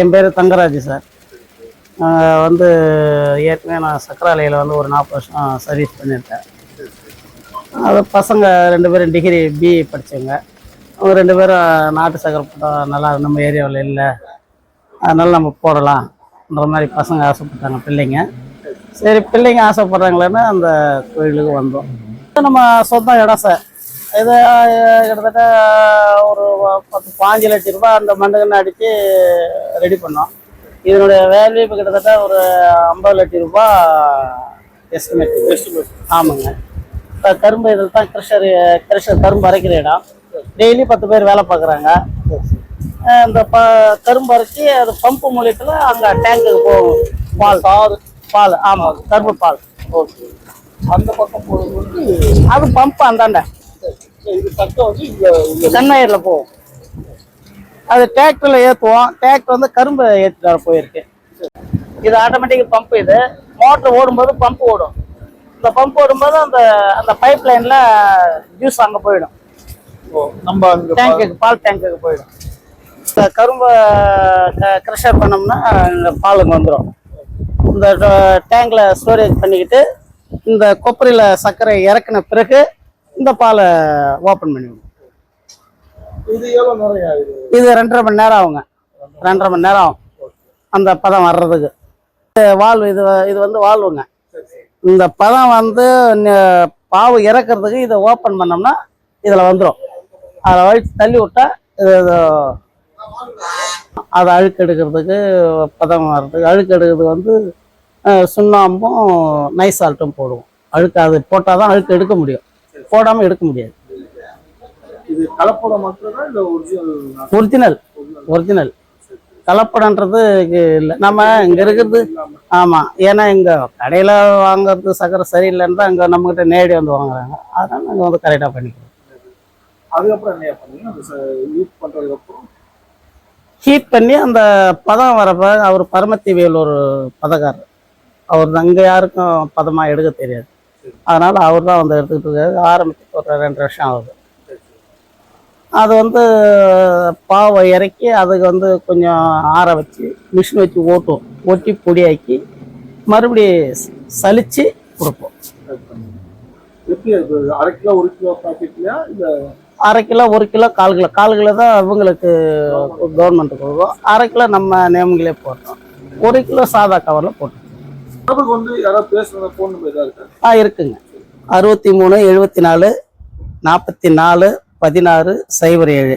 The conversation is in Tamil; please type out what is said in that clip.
என் பேர் தங்கராஜ் சார். வந்து ஏற்கனவே நான் சக்கராலையில் வந்து ஒரு நாற்பது வருஷம் சர்வீஸ் பண்ணியிருக்கேன். அது பசங்க ரெண்டு பேரும் டிகிரி பிஇ படித்தவங்க அவங்க ரெண்டு பேரும் நாட்டு சக்கரை போட்டால் நல்லா நம்ம ஏரியாவில் இல்லை. அதனால நம்ம போடலாம்ன்ற மாதிரி பசங்க ஆசைப்பட்டாங்க பிள்ளைங்க. சரி பிள்ளைங்க ஆசைப்பட்றாங்களேன்னு அந்த கோயிலுக்கு வந்தோம். நம்ம சொந்த இடம் சார். இது கிட்டத்தட்ட ஒரு பத்து பாஞ்சு லட்ச ரூபாய் அந்த மண்டுகன்னு அடித்து ரெடி பண்ணோம். இதனுடைய வேல்யூ இப்போ கிட்டத்தட்ட ஒரு ஐம்பது லட்ச ரூபாய் எஸ்டிமேட் ஆமாங்க. இப்போ கரும்பு இதில் தான் கிருஷ்ணர் கிருஷ்ணர் கரும்பு அரைக்கிற இடம். டெய்லி பத்து பேர் வேலை பார்க்குறாங்க. இந்த ப கரும்பு அரைச்சி அது பம்பு மூலியத்தில் அங்கே டேங்குக்கு போகும். பால். பால். பால் ஆமாம் கரும்பு பால். ஓகே அந்த பக்கம் வந்து அது பம்பு அந்தாண்ட சென்னையில் போகும் அது டிராக்டரில் ஏற்றுவோம் டிராக்டர் வந்து கரும்பு ஏற்றிட்டு வர போயிருக்கு. இது ஆட்டோமேட்டிக் பம்ப் இது. மோட்டர் ஓடும்போது பம்ப் ஓடும். இந்த பம்ப் ஓடும்போது அந்த அந்த பைப் லைனில் ஜூஸ் அங்கே போயிடும். ஓ, நம்ம டேங்குக்கு பால் டேங்குக்கு போயிடும். இந்த கரும்பை க்ரஷர் பண்ணோம்னா இந்த பாலுக்கு வந்துடும் இந்த டேங்கில் ஸ்டோரேஜ் பண்ணிக்கிட்டு இந்த கொப்பரையில் சர்க்கரை இறக்குன பிறகு இந்த பாலை ஓப்பன் பண்ணிவிடும் இது ரெண்டரை மணி நேரம் ஆகுங்க. ரெண்டரை மணி நேரம் ஆகும். அந்த பதம் வர்றதுக்கு. வால்வு இது இது வந்து வால்வுங்க. இந்த பதம் வந்து பாவு இறக்குறதுக்கு இதை ஓப்பன் பண்ணோம்னா இதில் வந்துடும் அதை வழிச்சு தள்ளி விட்டா இது அதை அழுக்கு எடுக்கிறதுக்கு பதம் வர்றதுக்கு. அழுக்கு எடுக்கிறதுக்கு வந்து சுண்ணாம்பும் நைஸ் சால்ட்டும் போடுவோம். அழுக்கு அது போட்டால் தான் அழுக்கு எடுக்க முடியும். போடாமல் எடுக்க முடியாது. ஒரிஜினல் ஒரிஜினல் கலப்படன்றது இல்லை நம்ம இங்கே இருக்கிறது ஆமாம் ஏன்னா இங்கே கடையில் வாங்குறது சக்கரை சரியில்லைன்னு தான் இங்கே நம்மக்கிட்ட நேரடி வந்து வாங்குறாங்க. அதனால் நாங்கள் வந்து கரெக்டாக பண்ணிக்கிறோம். அதுக்கப்புறம் ஹீட் பண்ணி அந்த பதம் வரப்ப அவர் பரமத்திவியல் ஒரு பதக்காரர். அவர் அங்கே யாருக்கும் பதமாக எடுக்க தெரியாது. அதனால் அவர் தான் வந்து எடுத்துக்கிட்டு இருக்காரு. ஆரம்பிச்சு ஒரு ரெண்டு வருஷம் ஆகுது. அது வந்து பாவை இறக்கி அதுக்கு வந்து கொஞ்சம் ஆற வச்சு மிஷின் வச்சு ஓட்டுவோம். ஓட்டி பொடியாக்கி மறுபடி சலிச்சு கொடுப்போம். அரை கிலோ ஒரு கிலோ பாக்கெட்லயா? இல்ல அரை கிலோ ஒரு கிலோ கால் கிலோ. கால் கிலோ தான் இவங்களுக்கு கவர்மெண்ட். கொடுக்கும். அரை கிலோ நம்ம நேமங்களே போட்டோம். ஒரு கிலோ சாதா கவரில் போட்டோம். தொடர்புக்கு வந்து யாராவது பேசுறத போன் நம்பர் ஏதாவது இருக்கா? ஆ இருக்குங்க. அறுபத்தி மூணு எழுபத்தி நாலு நாற்பத்தி நாலு பதினாறு சைபர் ஏழு.